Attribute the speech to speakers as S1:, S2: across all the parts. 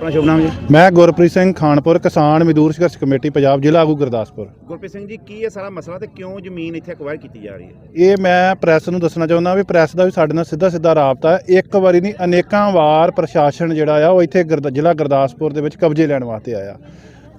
S1: ਆਪਣਾ ਸ਼ੁਭ ਨਾਮ ਜੀ?
S2: ਮੈਂ ਗੁਰਪ੍ਰੀਤ ਸਿੰਘ ਖਾਨਪੁਰ ਕਿਸਾਨ ਮਜ਼ਦੂਰ ਸੰਘਰਸ਼ ਕਮੇਟੀ ਪੰਜਾਬ ਜ਼ਿਲ੍ਹਾ ਆਗੂ ਗੁਰਦਾਸਪੁਰ।
S1: ਗੁਰਪ੍ਰੀਤ ਸਿੰਘ ਜੀ ਕੀ ਇਹ ਸਾਰਾ ਮਸਲਾ ਤੇ ਕਿਉਂ ਜ਼ਮੀਨ ਇੱਥੇ ਅਕਵਾਇਰ ਕੀਤੀ ਜਾ ਰਹੀ ਹੈ?
S2: ਇਹ ਮੈਂ ਪ੍ਰੈਸ ਨੂੰ ਦੱਸਣਾ ਚਾਹੁੰਦਾ ਵੀ ਪ੍ਰੈਸ ਦਾ ਵੀ ਸਾਡੇ ਨਾਲ ਸਿੱਧਾ ਸਿੱਧਾ ਰਾਬਤਾ ਹੈ। ਇੱਕ ਵਾਰੀ ਨਹੀਂ ਅਨੇਕਾਂ ਵਾਰ ਪ੍ਰਸ਼ਾਸਨ ਜਿਹੜਾ ਆ ਉਹ ਇੱਥੇ ਜ਼ਿਲ੍ਹਾ ਗੁਰਦਾਸਪੁਰ ਦੇ ਵਿੱਚ ਕਬਜ਼ੇ ਲੈਣ ਵਾਸਤੇ ਆਇਆ।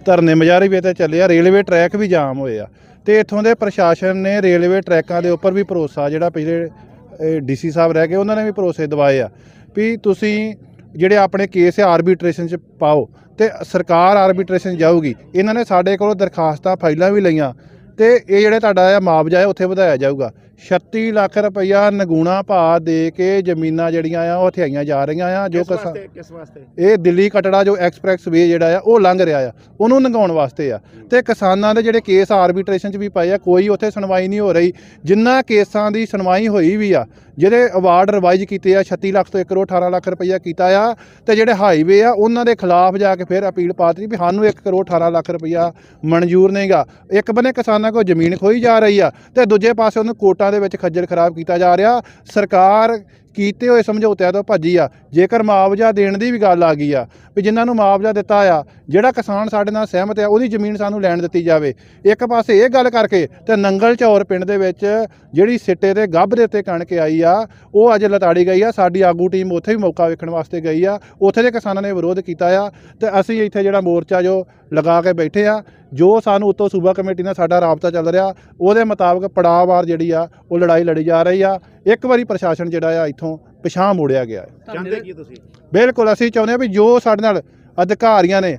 S2: ਧਰਨੇ ਮਜਾਰੇ ਵੀ ਇੱਥੇ ਚੱਲੇ ਆ ਰੇਲਵੇ ਟਰੈਕ ਵੀ ਜਾਮ ਹੋਏ ਆ। ਤੇ ਇੱਥੋਂ ਦੇ ਪ੍ਰਸ਼ਾਸਨ ਨੇ ਰੇਲਵੇ ਟਰੈਕਾਂ ਦੇ ਉੱਪਰ ਵੀ ਭਰੋਸਾ ਜਿਹੜਾ ਪਿਛਲੇ ਡੀਸੀ ਸਾਹਿਬ ਰਹਿ ਗਏ ਉਹਨਾਂ ਨੇ ਵੀ ਭਰੋਸੇ ਦਿਵਾਏ ਆ। ਵੀ ਤੁਸੀਂ ਜਿਹੜੇ ਆਪਣੇ ਕੇਸ ਆ ਆਰਬਿਟ੍ਰੇਸ਼ਨ 'ਚ ਪਾਓ ਤੇ ਸਰਕਾਰ ਆਰਬਿਟ੍ਰੇਸ਼ਨ ਜਾਊਗੀ। ਇਹਨਾਂ ਨੇ ਸਾਡੇ ਕੋਲੋਂ ਦਰਖਾਸਤਾਂ, ਫਾਈਲਾਂ ਵੀ ਲਈਆਂ। ਤੇ ਇਹ ਜਿਹੜੇ ਤੁਹਾਡਾ ਆ ਮੁਆਵਜ਼ਾ ਹੈ ਉੱਥੇ ਵਧਾਇਆ ਜਾਊਗਾ। 36 ਲੱਖ ਰੁਪਈਆ ਨਗੂਣਾ ਭਾਅ ਦੇ ਕੇ ਜ਼ਮੀਨਾਂ ਜਿਹੜੀਆਂ ਆ ਉਹ ਹਥਿਆਈਆਂ ਜਾ ਰਹੀਆਂ ਆ ਜੋ
S1: ਕਿਸ ਵਾਸਤੇ ਕਿਸ ਵਾਸਤੇ?
S2: ਇਹ ਦਿੱਲੀ ਕਟੜਾ ਜੋ ਐਕਸਪ੍ਰੈਸ ਵੇ ਜਿਹੜਾ ਆ ਉਹ ਲੰਘ ਰਿਹਾ ਆ। ਉਹਨੂੰ ਲੰਘਾਉਣ ਵਾਸਤੇ ਆ। ਤੇ ਕਿਸਾਨਾਂ ਦੇ ਜਿਹੜੇ ਕੇਸ ਆਰਬਿਟ੍ਰੇਸ਼ਨ 'ਚ ਵੀ ਪਏ ਆ ਕੋਈ ਉੱਥੇ ਸੁਣਵਾਈ ਨਹੀਂ ਹੋ ਰਹੀ। ਜਿੰਨਾ ਕੇਸਾਂ ਦੀ ਸੁਣਵਾਈ ਹੋਈ ਵੀ ਆ ਜਿਹੜੇ ਅਵਾਰਡ ਰਿਵਾਈਜ਼ ਕੀਤੇ ਆ 36 ਲੱਖ ਤੋਂ 1 ਕਰੋੜ 18 ਲੱਖ ਰੁਪਈਆ ਕੀਤਾ ਆ ਤੇ ਜਿਹੜੇ ਹਾਈਵੇ ਆ ਉਹਨਾਂ ਦੇ ਖਿਲਾਫ ਜਾ ਕੇ ਫਿਰ ਅਪੀਲ ਪਾਤੀ ਵੀ ਸਾਨੂੰ 1 ਕਰੋੜ 18 ਲੱਖ ਰੁਪਈਆ ਮਨਜ਼ੂਰ ਨਹੀਂਗਾ। ਇੱਕ ਬੰਨੇ ਕਿਸਾਨਾਂ ਕੋਲ ਜ਼ਮੀਨ ਖੋਈ ਜਾ ਰਹੀ ਆ ਤੇ ਦੂਜੇ ਪਾਸੇ ਉਹਨੂੰ ਕੋਟਾਂ ਦੇ ਵਿੱਚ ਖੱਜਲ ਖਰਾਬ ਕੀਤਾ ਜਾ ਰਿਹਾ। ਸਰਕਾਰ ਕੀਤੇ ਹੋਏ ਸਮਝੌਤਿਆਂ ਤੋਂ ਭੱਜੀ ਆ। ਜੇਕਰ ਮੁਆਵਜ਼ਾ ਦੇਣ ਦੀ ਵੀ ਗੱਲ ਆ ਗਈ ਆ, ਵੀ ਜਿਨ੍ਹਾਂ ਨੂੰ ਮੁਆਵਜ਼ਾ ਦਿੱਤਾ ਆ, ਜਿਹੜਾ ਕਿਸਾਨ ਸਾਡੇ ਨਾਲ ਸਹਿਮਤ ਆ, ਉਹਦੀ ਜ਼ਮੀਨ ਸਾਨੂੰ ਲੈਣ ਦਿੱਤੀ ਜਾਵੇ। ਇੱਕ ਪਾਸੇ ਇਹ ਗੱਲ ਕਰਕੇ ਤੇ ਨੰਗਲ ਚੌਰ ਪਿੰਡ ਦੇ ਵਿੱਚ ਜਿਹੜੀ ਸਿੱਟੇ ਤੇ ਗੱਭ ਦੇ ਉੱਤੇ ਕਣਕ ਆਈ ਆ, ਉਹ ਅੱਜ ਲਤਾੜੀ ਗਈ ਆ। ਸਾਡੀ ਆਗੂ ਟੀਮ ਉੱਥੇ ਵੀ ਮੌਕਾ ਵੇਖਣ ਵਾਸਤੇ ਗਈ ਆ। ਉੱਥੇ ਦੇ ਕਿਸਾਨਾਂ ਨੇ ਵਿਰੋਧ ਕੀਤਾ ਆ ਤੇ ਅਸੀਂ ਇੱਥੇ ਜਿਹੜਾ ਮੋਰਚਾ ਜੋ ਲਗਾ ਕੇ ਬੈਠੇ ਆ, ਜੋ ਸਾਨੂੰ ਉੱਤੋਂ ਸੂਬਾ ਕਮੇਟੀ ਨਾਲ ਸਾਡਾ ਰਾਬਤਾ ਚੱਲ ਰਿਹਾ, ਉਹਦੇ ਮੁਤਾਬਕ ਪੜਾਅਵਾਰ ਜਿਹੜੀ ਆ, ਉਹ ਲੜਾਈ ਲੜੀ ਜਾ ਰਹੀ ਆ। ਇੱਕ ਵਾਰੀ ਪ੍ਰਸ਼ਾਸਨ ਜਿਹੜਾ ਆ ਇੱਥੋਂ ਪਿਛਾਂਹ ਮੋੜਿਆ ਗਿਆ ਹੈ।
S1: ਚਾਹੁੰਦੇ ਕੀ ਤੁਸੀਂ?
S2: ਬਿਲਕੁਲ ਅਸੀਂ ਚਾਹੁੰਦੇ ਹਾਂ ਵੀ ਜੋ ਸਾਡੇ ਨਾਲ ਅਧਿਕਾਰੀਆਂ ਨੇ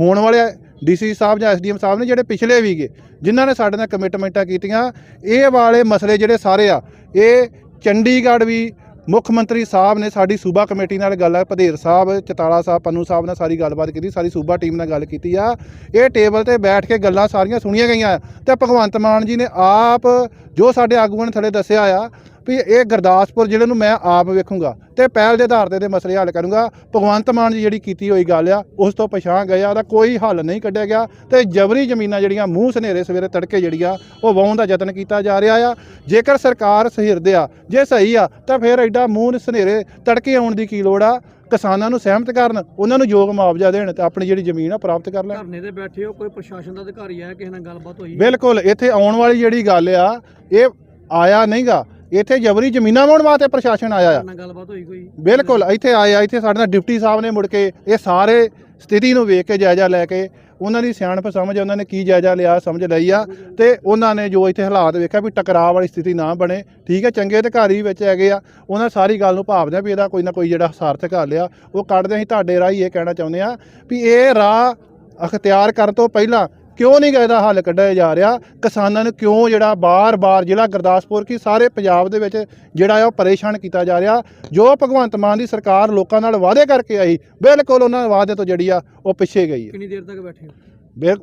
S2: ਹੋਣ ਵਾਲੇ ਡੀਸੀ ਸਾਹਿਬ ਜਾਂ ਐਸਡੀਐਮ ਸਾਹਿਬ ਨੇ ਜਿਹੜੇ ਪਿਛਲੇ ਵੀਗੇ ਜਿਨ੍ਹਾਂ ਨੇ ਸਾਡੇ ਨਾਲ ਕਮਿਟਮੈਂਟਾਂ ਕੀਤੀਆਂ ਇਹ ਵਾਲੇ ਮਸਲੇ ਜਿਹੜੇ ਸਾਰੇ ਆ ਇਹ ਚੰਡੀਗੜ੍ਹ ਵੀ ਮੁੱਖ ਮੰਤਰੀ ਸਾਹਿਬ ਨੇ ਸਾਡੀ ਸੂਬਾ ਕਮੇਟੀ ਨਾਲ ਗੱਲ ਭਦੇਰ ਸਾਹਿਬ ਚਤਾਲਾ ਸਾਹਿਬ ਪੰਨੂ ਸਾਹਿਬ ਨਾਲ ਸਾਰੀ ਗੱਲਬਾਤ ਕੀਤੀ ਸਾਰੀ ਸੂਬਾ ਟੀਮ ਨਾਲ ਗੱਲ ਕੀਤੀ ਆ। ਇਹ ਟੇਬਲ ਤੇ ਬੈਠ ਕੇ ਗੱਲਾਂ ਸਾਰੀਆਂ ਸੁਣੀਆਂ ਗਈਆਂ ਤੇ ਭਗਵੰਤ ਮਾਨ ਜੀ ਨੇ ਆਪ ਜੋ ਸਾਡੇ ਆਗੂਆਂ ਨੇ ਥੱਲੇ ਦੱਸਿਆ ਆ ਵੀ ਇਹ ਗੁਰਦਾਸਪੁਰ ਜ਼ਿਲ੍ਹੇ ਨੂੰ ਮੈਂ ਆਪ ਵੇਖੂੰਗਾ ਤੇ ਪਹਿਲ ਦੇ ਆਧਾਰ ਤੇ ਇਹਦੇ ਮਸਲੇ ਹੱਲ ਕਰੂੰਗਾ ਭਗਵੰਤ ਮਾਨ ਜੀ ਜਿਹੜੀ ਕੀਤੀ ਹੋਈ ਗੱਲ ਆ ਉਸ ਤੋਂ ਪਛਾਣ ਗਏ ਆ ਉਹਦਾ ਕੋਈ ਹੱਲ ਨਹੀਂ ਕੱਢਿਆ ਗਿਆ ਤੇ ਜਬਰੀ ਜ਼ਮੀਨਾਂ ਜਿਹੜੀਆਂ ਮੂੰਹ ਸਨੇਰੇ ਸਵੇਰੇ ਤੜਕੇ ਜਿਹੜੀਆਂ ਉਹ ਵਾਹੁਣ ਦਾ ਯਤਨ ਕੀਤਾ ਜਾ ਰਿਹਾ ਆ। ਜੇਕਰ ਸਰਕਾਰ ਸਹਿਰਦੇ ਆ ਜੇ ਸਹੀ ਆ ਤਾਂ ਫਿਰ ਐਡਾ ਮੂੰਹ ਸਨੇਰੇ ਤੜਕੇ ਆਉਣ ਦੀ ਕੀ ਲੋੜ ਆ? ਕਿਸਾਨਾਂ ਨੂੰ ਸਹਿਮਤ ਕਰਨ ਉਹਨਾਂ ਨੂੰ ਯੋਗ ਮੁਆਵਜ਼ਾ ਦੇਣ ਤੇ ਆਪਣੀ ਜਿਹੜੀ ਜ਼ਮੀਨ ਆ ਪ੍ਰਾਪਤ ਕਰ ਲੈਣ।
S3: ਧਰਨੇ ਤੇ ਬੈਠੇ ਹੋ ਕੋਈ ਪ੍ਰਸ਼ਾਸਨ ਦਾ ਅਧਿਕਾਰੀ ਆਇਆ ਕਿਸੇ ਨਾਲ ਗੱਲਬਾਤ ਹੋਈ?
S2: ਬਿਲਕੁਲ ਇੱਥੇ ਆਉਣ ਵਾਲੀ ਜਿਹੜੀ ਗੱਲ ਆ ਇਹ ਆਇਆ ਨਹੀਂਗਾ। ਇੱਥੇ ਜਬਰੀ ਜ਼ਮੀਨਾਂ ਵਾਉਣ ਵਾਸਤੇ ਪ੍ਰਸ਼ਾਸਨ ਆਇਆ ਆ।
S3: ਨਾਲ ਗੱਲਬਾਤ ਹੋਈ ਕੋਈ?
S2: ਬਿਲਕੁਲ ਇੱਥੇ ਆਏ ਆ ਇੱਥੇ ਸਾਡੇ ਨਾਲ ਡਿਪਟੀ ਸਾਹਿਬ ਨੇ ਮੁੜ ਕੇ ਇਹ ਸਾਰੇ ਸਥਿਤੀ ਨੂੰ ਵੇਖ ਕੇ ਜਾਇਜ਼ਾ ਲੈ ਕੇ ਉਹਨਾਂ ਦੀ ਸਿਆਣਪ ਸਮਝ ਉਹਨਾਂ ਨੇ ਕੀ ਜਾਇਜ਼ਾ ਲਿਆ ਸਮਝ ਲਈ ਆ ਤੇ ਉਹਨਾਂ ਨੇ ਜੋ ਇੱਥੇ ਹਾਲਾਤ ਵੇਖਿਆ ਵੀ ਟਕਰਾਅ ਵਾਲੀ ਸਥਿਤੀ ਨਾ ਬਣੇ ਠੀਕ ਹੈ ਚੰਗੇ ਅਧਿਕਾਰੀ ਵਿੱਚ ਹੈਗੇ ਆ ਉਹਨਾਂ ਸਾਰੀ ਗੱਲ ਨੂੰ ਭਾਵਦੇ ਆ ਵੀ ਇਹਦਾ ਕੋਈ ਨਾ ਕੋਈ ਜਿਹੜਾ ਸਾਰਥਕ ਹੱਲ ਆ ਉਹ ਕੱਢਦੇ ਅਸੀਂ ਤੁਹਾਡੇ ਰਾਹੀਂ ਇਹ ਕਹਿਣਾ ਚਾਹੁੰਦੇ ਆ ਵੀ ਇਹ ਰਾਹ ਅਖਤਿਆਰ ਕਰਨ ਤੋਂ ਪਹਿਲਾਂ ਕਿਉਂ ਨਹੀਂ ਇਹਦਾ ਹੱਲ ਕੱਢਿਆ ਜਾ ਰਿਹਾ? ਕਿਸਾਨਾਂ ਨੂੰ ਕਿਉਂ ਜਿਹੜਾ ਬਾਰ-ਬਾਰ ਜ਼ਿਲ੍ਹਾ ਗੁਰਦਾਸਪੁਰ ਕੀ ਸਾਰੇ ਪੰਜਾਬ ਦੇ ਵਿੱਚ ਜਿਹੜਾ ਆ ਉਹ ਪਰੇਸ਼ਾਨ ਕੀਤਾ ਜਾ ਰਿਹਾ? ਜੋ ਭਗਵੰਤ ਮਾਨ ਦੀ ਸਰਕਾਰ ਲੋਕਾਂ ਨਾਲ ਵਾਅਦੇ ਕਰਕੇ ਆਈ ਬਿਲਕੁਲ ਉਹਨਾਂ ਦੇ ਵਾਅਦੇ ਤੋਂ ਜਿਹੜੀ ਆ ਉਹ ਪਿੱਛੇ ਗਈ ਹੈ
S3: ਕਿੰਨੀ ਦੇਰ ਤੱਕ ਬੈਠੇ ਹੋ?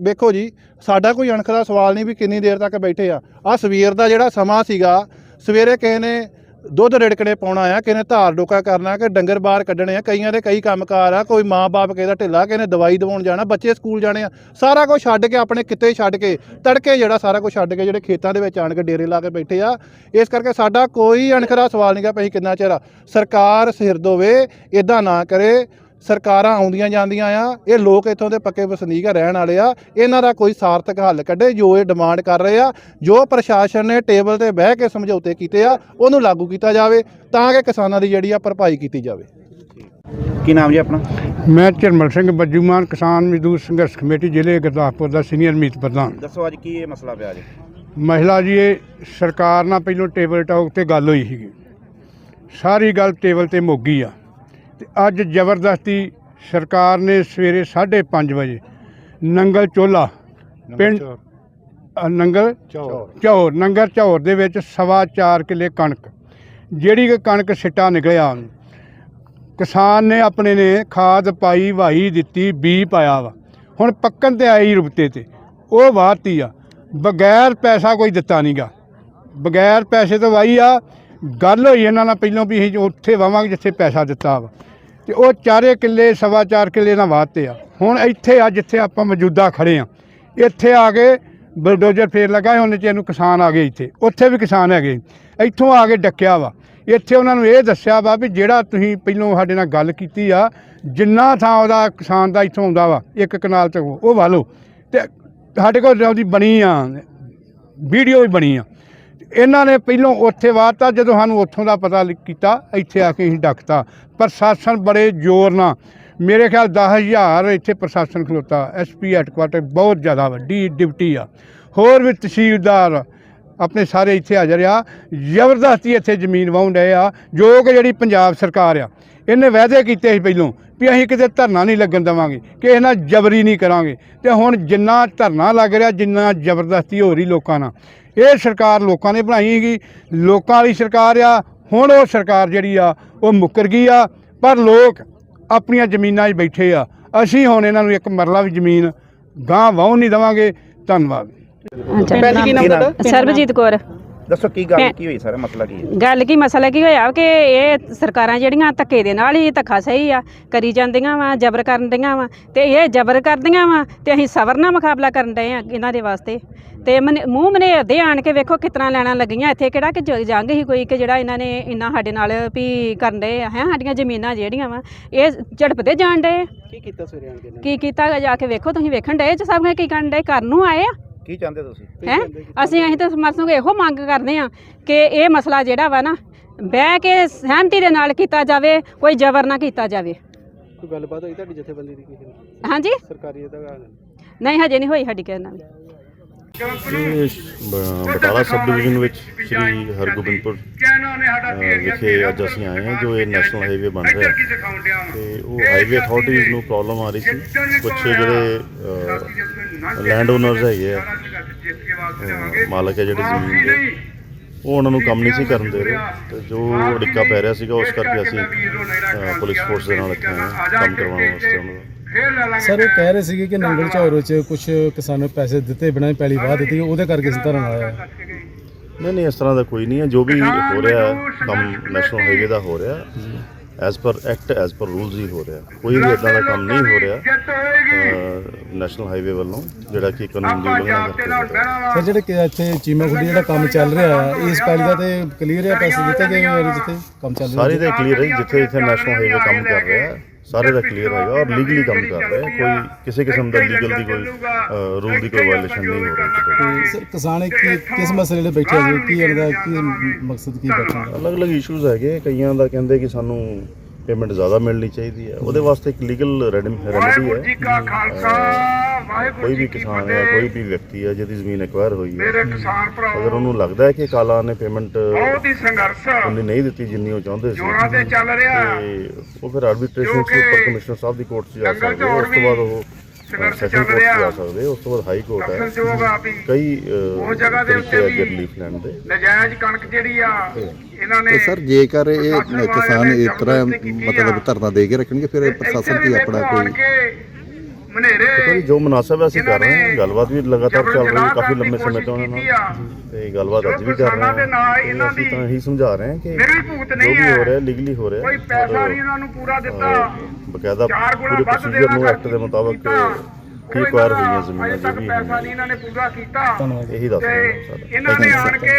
S2: ਵੇਖੋ ਜੀ ਸਾਡਾ ਕੋਈ ਅਣਖ ਦਾ ਸਵਾਲ ਨਹੀਂ ਵੀ ਕਿੰਨੀ ਦੇਰ ਤੱਕ ਬੈਠੇ ਆ। ਆ ਸਵੇਰ ਦਾ ਜਿਹੜਾ ਸਮਾਂ ਸੀਗਾ ਸਵੇਰੇ ਕਿਸੇ ਨੇ ਦੁੱਧ ਰਿੜਕਣੇ ਪਾਉਣਾ ਆ, ਕਿਸੇ ਧਾਰ ਡੋਕਾ ਕਰਨਾ ਕਿ ਡੰਗਰ ਬਾਹਰ ਕੱਢਣੇ ਆ, ਕਈਆਂ ਦੇ ਕਈ ਕੰਮਕਾਰ ਆ, ਕੋਈ ਮਾਂ-ਬਾਪ ਕਿਸੇ ਢਿੱਲਾ, ਕਿਸੇ ਨੇ ਦਵਾਈ ਦਵਾਉਣ ਜਾਣਾ, ਬੱਚੇ ਸਕੂਲ ਜਾਣੇ ਆ, ਸਾਰਾ ਕੁਝ ਛੱਡ ਕੇ ਆਪਣੇ ਕਿੱਤੇ ਛੱਡ ਕੇ, ਤੜਕੇ ਜਿਹੜਾ ਸਾਰਾ ਕੁਝ ਛੱਡ ਕੇ ਜਿਹੜੇ ਖੇਤਾਂ ਦੇ ਵਿੱਚ ਆਣ ਕੇ ਡੇਰੇ ਲਾ ਕੇ ਬੈਠੇ ਆ, ਇਸ ਕਰਕੇ ਸਾਡਾ ਕੋਈ ਅਣਖਰਾ ਸਵਾਲ ਨਹੀਂ ਨਹੀਂਗਾ ਪਈ ਕਿੰਨਾ ਚਿਰ ਆ। ਸਰਕਾਰ ਸਿਰ ਦੋਵੇ ਇਦਾਂ ਨਾ ਕਰੇ ਸਰਕਾਰਾਂ ਆਉਂਦੀਆਂ ਜਾਂਦੀਆਂ ਆ ਇਹ ਲੋਕ ਇੱਥੋਂ ਦੇ ਪੱਕੇ ਵਸਨੀਕ ਆ ਰਹਿਣ ਵਾਲੇ ਆ ਇਹਨਾਂ ਦਾ ਕੋਈ ਸਾਰਥਕ ਹੱਲ ਕੱਢੇ ਜੋ ਇਹ ਡਿਮਾਂਡ ਕਰ ਰਹੇ ਆ ਜੋ ਪ੍ਰਸ਼ਾਸਨ ਨੇ ਟੇਬਲ ਤੇ ਬਹਿ ਕੇ ਸਮਝੌਤੇ ਕੀਤੇ ਆ ਉਹਨੂੰ ਲਾਗੂ ਕੀਤਾ ਜਾਵੇ ਤਾਂ ਕਿ ਕਿਸਾਨਾਂ ਦੀ ਜਿਹੜੀ ਆ ਭਰਪਾਈ ਕੀਤੀ ਜਾਵੇ।
S1: ਕੀ ਨਾਮ ਜੀ ਆਪਣਾ?
S4: ਮੈਂ ਝਰਮਲ ਸਿੰਘ ਬੱਜੂਮਾਨ ਕਿਸਾਨ ਮਜ਼ਦੂਰ ਸੰਘਰਸ਼ ਕਮੇਟੀ ਜ਼ਿਲ੍ਹੇ ਗੁਰਦਾਸਪੁਰ ਦਾ ਸੀਨੀਅਰ ਮੀਤ ਪ੍ਰਧਾਨ।
S1: ਦੱਸੋ ਅੱਜ ਕੀ ਇਹ ਮਸਲਾ ਪਿਆ ਜੀ?
S4: ਮਹਿਲਾ ਜੀ ਇਹ ਸਰਕਾਰ ਨਾਲ ਪਹਿਲਾਂ ਟੇਬਲ ਟਾਕ ਤੇ ਗੱਲ ਹੋਈ ਸੀਗੀ। ਸਾਰੀ ਗੱਲ ਟੇਬਲ ਤੇ ਮੁੱਕ ਗਈ ਆ। ਤੇ ਅੱਜ ਜ਼ਬਰਦਸਤੀ ਸਰਕਾਰ ਨੇ ਸਵੇਰੇ 5:30 ਵਜੇ ਨੰਗਲ ਚੋਲਾ ਪਿੰਡ ਅ, ਨੰਗਲ
S2: ਚੌਰ।
S4: ਨੰਗਰ ਝੌਰ ਦੇ ਵਿੱਚ ਸਵਾ ਚਾਰ ਕਿੱਲੇ ਕਣਕ। ਜਿਹੜੀ ਕਿ ਕਣਕ ਸਿੱਟਾ ਨਿਕਲਿਆ ਕਿਸਾਨ ਨੇ ਆਪਣੇ ਨੇ ਖਾਦ ਪਾਈ ਵਾਹੀ ਦਿੱਤੀ ਬੀ ਪਾਇਆ ਵਾ। ਹੁਣ ਪੱਕਣ ਤੇ ਆਈ ਰੁਪਤੇ ਤੇ। ਉਹ ਵਾਹਤੀ ਆ। ਬਗੈਰ ਪੈਸਾ ਕੋਈ ਦਿੱਤਾ ਨਹੀਂਗਾ ਬਗੈਰ ਪੈਸੇ ਤੋਂ ਵਾਹੀ ਆ ਗੱਲ ਹੋਈ ਇਹਨਾਂ ਨਾਲ ਪਹਿਲਾਂ ਵੀ ਅਸੀਂ ਉੱਥੇ ਵਾਵਾਂਗੇ ਜਿੱਥੇ ਪੈਸਾ ਦਿੱਤਾ ਵਾ। ਤੇ ਉਹ ਚਾਰੇ ਕਿੱਲੇ, ਸਵਾ ਚਾਰ ਕਿੱਲੇ ਨਾਲ ਵਾਹਤੇ ਆ। ਹੁਣ ਇੱਥੇ ਆ ਜਿੱਥੇ ਆਪਾਂ ਮੌਜੂਦਾ ਖੜੇ ਆ। ਇੱਥੇ ਆ ਕੇ ਬਲਡੋਜ਼ਰ ਫੇਰ ਲਗਾ ਹੁਣ ਚ ਇਹਨੂੰ ਕਿਸਾਨ ਆ ਗਏ ਇੱਥੇ। ਉੱਥੇ ਵੀ ਕਿਸਾਨ ਹੈਗੇ। ਇੱਥੋਂ ਆ ਕੇ ਡੱਕਿਆ ਵਾ। ਇੱਥੇ ਉਹਨਾਂ ਨੂੰ ਇਹ ਦੱਸਿਆ ਵਾ ਵੀ ਜਿਹੜਾ ਤੁਸੀਂ ਪਹਿਲੋਂ ਸਾਡੇ ਨਾਲ ਗੱਲ ਕੀਤੀ ਆ, ਜਿੰਨਾ ਥਾਂ ਉਹਦਾ ਕਿਸਾਨ ਦਾ ਇੱਥੋਂ ਆਉਂਦਾ ਵਾ, ਇੱਕ ਕਨਾਲ ਤੱਕ ਉਹ ਵਾਲੋ। ਤੇ ਸਾਡੇ ਕੋਲ ਉਹਦੀ ਬਣੀ ਆ, ਵੀਡੀਓ ਵੀ ਬਣੀ ਆ। ਇਹਨਾਂ ਨੇ ਪਹਿਲੋਂ ਉੱਥੇ ਵਾਤਾ ਜਦੋਂ ਸਾਨੂੰ ਉੱਥੋਂ ਦਾ ਪਤਾ ਕੀਤਾ, ਇੱਥੇ ਆ ਕੇ ਅਸੀਂ ਡੱਕਤਾ। ਪ੍ਰਸ਼ਾਸਨ ਬੜੇ ਜ਼ੋਰ ਨਾਲ, ਮੇਰੇ ਖਿਆਲ 10000 ਇੱਥੇ ਪ੍ਰਸ਼ਾਸਨ ਖਲੋਤਾ। ਐਸਪੀ ਹੈਡਕੁਆਟਰ ਬਹੁਤ ਜ਼ਿਆਦਾ ਵੱਡੀ ਡਿਊਟੀ ਆ। ਹੋਰ ਵੀ ਤਹਿਸੀਲਦਾਰ ਆਪਣੇ ਸਾਰੇ ਇੱਥੇ ਹਾਜ਼ਰ ਆ। ਜ਼ਬਰਦਸਤੀ ਇੱਥੇ ਜ਼ਮੀਨ ਵਾਹੁਣ ਡਏ ਆ। ਜੋ ਕਿ ਜਿਹੜੀ ਪੰਜਾਬ ਸਰਕਾਰ ਆ, ਇਹਨੇ ਵਾਅਦੇ ਕੀਤੇ ਸੀ ਪਹਿਲੋਂ। ਵੀ ਅਸੀਂ ਕਿਤੇ ਧਰਨਾ ਨਹੀਂ ਲੱਗਣ ਦੇਵਾਂਗੇ ਕਿ ਇਹਨਾਂ ਜਬਰੀ ਨਹੀਂ ਕਰਾਂਗੇ। ਤੇ ਹੁਣ ਜਿੰਨਾ ਧਰਨਾ ਲੱਗ ਰਿਹਾ ਜਿੰਨਾ ਜ਼ਬਰਦਸਤੀ ਹੋ ਰਹੀ ਲੋਕਾਂ ਨਾਲ। ਇਹ ਸਰਕਾਰ ਲੋਕਾਂ ਨੇ ਬਣਾਈ ਹੈਗੀ ਲੋਕਾਂ ਵਾਲੀ ਸਰਕਾਰ ਆ ਹੁਣ ਉਹ ਸਰਕਾਰ ਜਿਹੜੀ ਆ ਉਹ ਮੁੱਕਰ ਗਈ ਆ। ਪਰ ਲੋਕ ਆਪਣੀਆਂ ਜ਼ਮੀਨਾਂ 'ਚ ਬੈਠੇ ਆ। ਅਸੀਂ ਹੁਣ ਇਹਨਾਂ ਨੂੰ ਇੱਕ ਮਰਲਾ ਵੀ ਜ਼ਮੀਨ ਗਾਂ ਵਾਹੁਣ ਨਹੀਂ ਦੇਵਾਂਗੇ। ਧੰਨਵਾਦ।
S5: ਸਰਬਜੀਤ ਕੌਰ।
S1: ਦੱਸੋ ਕੀ ਗੱਲ ਕੀ ਹੋਈ ਸਾਰਾ? ਮਸਲਾ ਕੀ ਹੈ?
S5: ਗੱਲ ਕੀ ਮਸਲਾ ਕੀ ਹੋਇਆ ਕਿ ਇਹ ਸਰਕਾਰਾਂ ਜਿਹੜੀਆਂ ਧੱਕੇ ਦੇ ਨਾਲ ਹੀ ਧੱਕਾ ਸਹੀ ਆ ਕਰੀ ਜਾਂਦੀਆਂ ਵਾ ਜਬਰ ਕਰਨ ਦੀਆਂ ਵਾ ਤੇ ਇਹ ਜਬਰ ਕਰਦੀਆਂ ਵਾ ਤੇ ਅਸੀਂ ਸਬਰ ਨਾਲ ਮੁਕਾਬਲਾ ਕਰਨ ਡਏ ਆ ਇਹਨਾਂ ਦੇ ਵਾਸਤੇ। ਤੇ ਮਨ- ਮੂੰਹ ਮਨੇ ਦੇ ਆਣ ਕੇ ਵੇਖੋ ਕਿਤਨਾ ਲੈਣਾ ਲੱਗੀਆਂ ਇੱਥੇ ਕਿਹੜਾ ਕਿ ਜ- ਜੰਗ ਹੀ ਕੋਈ ਕਿ ਜਿਹੜਾ ਇਹਨਾਂ ਨੇ ਇੰਨਾ ਸਾਡੇ ਨਾਲ ਵੀ ਕਰਨ ਡਏ ਆ ਹੈ ਸਾਡੀਆਂ ਜ਼ਮੀਨਾਂ ਜਿਹੜੀਆਂ ਵਾ ਇਹ ਝੜਪਦੇ ਜਾਣ ਡਏ
S3: ਕੀ ਕੀਤਾ ਸਵੇਰੇ ਆਣ ਕੇ
S5: ਕੀ ਕੀਤਾ ਜਾ ਕੇ ਵੇਖੋ ਤੁਸੀਂ ਵੇਖਣ ਡਏ ਚ ਸਭ ਨੇ ਕੀ ਕਰਨ ਡਏ ਕਰਨ ਨੂੰ ਆਏ ਆ?
S1: ਕੀ ਚਾਹੁੰਦੇ ਤੁਸੀਂ?
S5: ਹੈ? ਅਸੀਂ ਅਸੀਂ ਤਾਂ ਸਮਰਥਨ ਇਹੋ ਮੰਗ ਕਰਦੇ ਆ ਕਿ ਇਹ ਮਸਲਾ ਜਿਹੜਾ ਵਾ ਨਾ ਬਹਿ ਕੇ ਸਹਿਮਤੀ ਦੇ ਨਾਲ ਕੀਤਾ ਜਾਵੇ ਕੋਈ ਜ਼ਬਰ ਨਾ ਕੀਤਾ ਜਾਵੇ।
S3: ਕੋਈ ਗੱਲਬਾਤ ਹੋਈ ਤੁਹਾਡੀ ਜਥੇਬੰਦੀ ਦੀ ਕਿਸੇ ਨਾਲ?
S5: ਹਾਂਜੀ?
S3: ਸਰਕਾਰੀ ਅਧਿਕਾਰ
S5: ਨਹੀਂ ਹਜੇ ਨਹੀਂ ਹੋਈ ਸਾਡੀ ਕਿਸੇ ਨਾਲ।
S6: ਇਹ ਬ- ਬਟਾਲਾ ਸਬ ਡਿਵੀਜ਼ਨ ਵਿੱਚ ਸ਼੍ਰੀ ਹਰਗੋਬਿੰਦਪੁਰ ਵਿਖੇ ਅੱਜ ਅਸੀਂ ਆਏ ਹਾਂ ਜੋ ਇਹ ਨੈਸ਼ਨਲ ਹਾਈਵੇ ਬਣ ਰਿਹਾ ਤੇ ਉਹ ਹਾਈਵੇ ਅਥਾਰਟੀਜ਼ ਨੂੰ ਪ੍ਰੋਬਲਮ ਆ ਰਹੀ ਸੀ। ਕੁਝ ਜਿਹੜੇ ਲੈਂਡ ਓਨਰਸ ਹੈਗੇ ਆ ਮਾਲਕ ਹੈ ਜਿਹੜੇ ਜ਼ਮੀਨ ਦੇ, ਉਹ ਉਹਨਾਂ ਨੂੰ ਕੰਮ ਨਹੀਂ ਸੀ ਕਰਨ ਦੇ ਰਹੇ। ਤੇ ਜੋ ਅੜਿੱਕਾ ਪੈ ਰਿਹਾ ਸੀਗਾ, ਉਸ ਕਰਕੇ ਅਸੀਂ ਪੁਲਿਸ ਫੋਰਸ ਦੇ ਨਾਲ ਇੱਥੇ ਆਏ ਹਾਂ, ਕੰਮ ਕਰਵਾਉਣ ਵਾਸਤੇ ਉਹਨਾਂ ਦਾ
S7: ਸਰ ਉਹ ਕਹਿ ਰਹੇ ਸੀਗੇ ਕਿ ਨੰਗਲ ਝੌਰ ਵਿੱਚ ਕੁਝ ਕਿਸਾਨਾਂ ਨੂੰ ਪੈਸੇ ਦਿੱਤੇ ਬਿਨਾਂ ਹੀ ਪਹਿਲੀ ਵਾਹ ਦਿੱਤੀ ਉਹਦੇ ਕਰਕੇ ਅਸੀਂ ਧਰਨ ਆਇਆ
S6: ਨਹੀਂ ਨਹੀਂ ਇਸ ਤਰ੍ਹਾਂ ਦਾ ਕੋਈ ਨਹੀਂ ਹੈ। ਜੋ ਵੀ ਹੋ ਰਿਹਾ ਹੈ, ਕੰਮ ਨੈਸ਼ਨਲ ਹਾਈਵੇ ਦਾ ਹੋ ਰਿਹਾ। As per act as per rules ਹੀ ਹੋ ਰਿਹਾ। ਕੋਈ ਵੀ ਇਦਾਂ ਦਾ ਕੰਮ ਨਹੀਂ ਹੋ ਰਿਹਾ ਨੈਸ਼ਨਲ ਹਾਈਵੇ ਵੱਲੋਂ ਜਿਹੜਾ ਕਿ ਕਾਨੂੰਨ ਦੀ ਉਲੰਘਣਾ ਹੋ
S7: ਸਰ ਜਿਹੜੇ ਕਿ ਇੱਥੇ ਚੀਮਾ ਖੁੱਡੀ ਜਿਹੜਾ ਕੰਮ ਚੱਲ ਰਿਹਾ ਹੈ ਇਸ ਪਹਿਲੀ ਦਾ ਤੇ ਕਲੀਅਰ ਹੈ ਪੈਸੇ ਦਿੱਤੇ ਗਏ ਹੋਏ ਨੇ ਜਿੱਥੇ ਕੰਮ ਚੱਲ ਰਿਹਾ।
S6: ਸਾਰੇ ਦਾ ਕਲੀਅਰ ਹੈ ਜਿੱਥੇ ਜਿੱਥੇ ਨੈਸ਼ਨਲ ਹਾਈਵੇ ਕੰਮ ਕਰ ਰਿਹਾ। ਹੈ ਸਾਰੇ ਦਾ ਕਲੀਅਰ ਹੈਗਾ ਔਰ ਲੀਗਲੀ ਕੰਮ ਕਰ ਰਿਹਾ ਕੋਈ ਕਿਸੇ ਕਿਸਮ ਦਾ ਲੀਗਲ ਦੀ ਕੋਈ ਰੂਲ ਦੀ ਕੋਈ ਵਾਇਲੇਸ਼ਨ ਨਹੀਂ ਹੋ ਰਹੀ
S7: ਸਰ ਕਿਸਾਨ ਕੀ ਕਿਸ ਮਸਲੇ ਲਈ ਬੈਠੇ ਹੈਗੇ ਕੀ ਇਹਨਾਂ ਦਾ ਕੀ ਮਕਸਦ ਕੀ ਬੈਠਣ ਦਾ
S6: ਅਲੱਗ-ਅਲੱਗ ਇਸ਼ੂਜ਼ ਹੈਗੇ ਕਈਆਂ ਦਾ ਕਹਿੰਦੇ ਕਿ ਸਾਨੂੰ ਪੇਮੈਂਟ ਜ਼ਿਆਦਾ ਮਿਲਣੀ ਚਾਹੀਦੀ ਹੈ। ਉਹਦੇ ਵਾਸਤੇ ਇੱਕ ਲੀਗਲ ਰੈਮੇਡੀ ਹੈ। ਕੋਈ ਵੀ ਕਿਸਾਨ ਹੈ ਕੋਈ ਵੀ ਵਿਅਕਤੀ ਹੈ ਜਿਹਦੀ ਜ਼ਮੀਨ ਐਕਵਾਇਰ ਹੋਈ ਹੈ। ਅਗਰ ਉਹਨੂੰ ਲੱਗਦਾ ਹੈ ਕਿ ਕਾਲਾ ਨੇ ਪੇਮੈਂਟ ਉਹਨੇ ਨਹੀਂ ਦਿੱਤੀ ਜਿੰਨੀ ਉਹ ਚਾਹੁੰਦੇ ਸੀ। ਤੇ ਚੱਲ ਰਿਹਾ। ਉਹ ਫਿਰ ਆਰਬਿਟ੍ਰੇਸ਼ਨ ਚ ਉੱਪਰ ਕਮਿਸ਼ਨਰ ਸਾਹਿਬ ਦੀ ਕੋਰਟ 'ਚ ਜਾ ਸਕਦੇ ਹੋ ਉਸ ਤੋਂ ਬਾਅਦ ਉਹ ਸੈਸ਼ਨ ਕੋਰਟ 'ਚ ਜਾ ਸਕਦੇ ਹੋ ਉਸ ਤੋਂ ਬਾਅਦ ਹਾਈ ਕੋਰਟ ਹੈ। ਕਈ ਅਹ, ਤਰੀਕੇ ਹੈਗੇ ਰਿਲੀਫ ਲੈਣ ਦੇ।
S8: ਨਜਾਇਜ਼ ਕਣਕ ਜਿਹੜੀ ਆ ਇਹਨਾਂ ਨੇ
S9: ਸਰ ਜੇਕਰ ਇਹ ਕਿਸਾਨ ਇਸ ਤਰ੍ਹਾਂ ਮਤਲਬ ਧਰਨਾ ਦੇ ਕੇ ਰੱਖਣਗੇ ਫਿਰ ਪ੍ਰਸ਼ਾਸਨ ਕੀ ਆਪਣਾ ਕੋਈ
S8: ਮਨੇਰੇ
S6: ਦੇਖੋ ਜੀ ਮੁਨਾਸਬ ਹੈ ਅਸੀਂ ਕਰ ਰਹੇ ਹਾਂ। ਗੱਲਬਾਤ ਵੀ ਲਗਾਤਾਰ ਚੱਲ ਰਹੀ ਹੈ ਕਾਫੀ ਲੰਮੇ ਸਮੇਂ ਤੋਂ ਉਹਨਾਂ ਨਾਲ। ਤੇ ਗੱਲਬਾਤ ਅੱਜ ਵੀ ਕਰ ਰਹੇ ਹਾਂ। ਅਸੀਂ ਤਾਂ ਇਹੀ ਸਮਝਾ ਰਹੇ ਹਾਂ ਕਿ
S8: ਮੇਰੀ ਭੂਤ
S6: ਜੋ
S8: ਨਹੀਂ
S6: ਵੀ ਹੋ
S8: ਹੈ।
S6: ਰਿਹਾ ਲੀਗਲੀ ਹੋ ਰਿਹਾ।
S8: ਕੋਈ ਪੈਸਾ ਨਹੀਂ ਇਹਨਾਂ ਨੂੰ ਪੂਰਾ ਦਿੱਤਾ।
S6: ਬਕਾਇਦਾ ਪੂਰੇ ਪ੍ਰੋਸੀਜਰ ਨੂੰ ਐਕਟ ਦੇ ਮੁਤਾਬਕ
S8: ਕੀਤਾ।
S6: ਕੀ
S8: ਉਹ
S6: ਐਕਵਾਇਰ
S8: ਇਹਨਾਂ
S6: ਹੋਈਆਂ
S8: ਦਾ
S6: ਜ਼ਮੀਨਾਂ ਜੋ ਵੀ
S8: ਪੈਸਾ ਨਹੀਂ ਇਹਨਾਂ ਨੇ ਪੂਰਾ ਕੀਤਾ।
S6: ਇਹੀ ਦੱਸ ਰਹੇ ਹਾਂ
S8: ਇਹਨਾਂ ਨੇ ਆਣ ਕੇ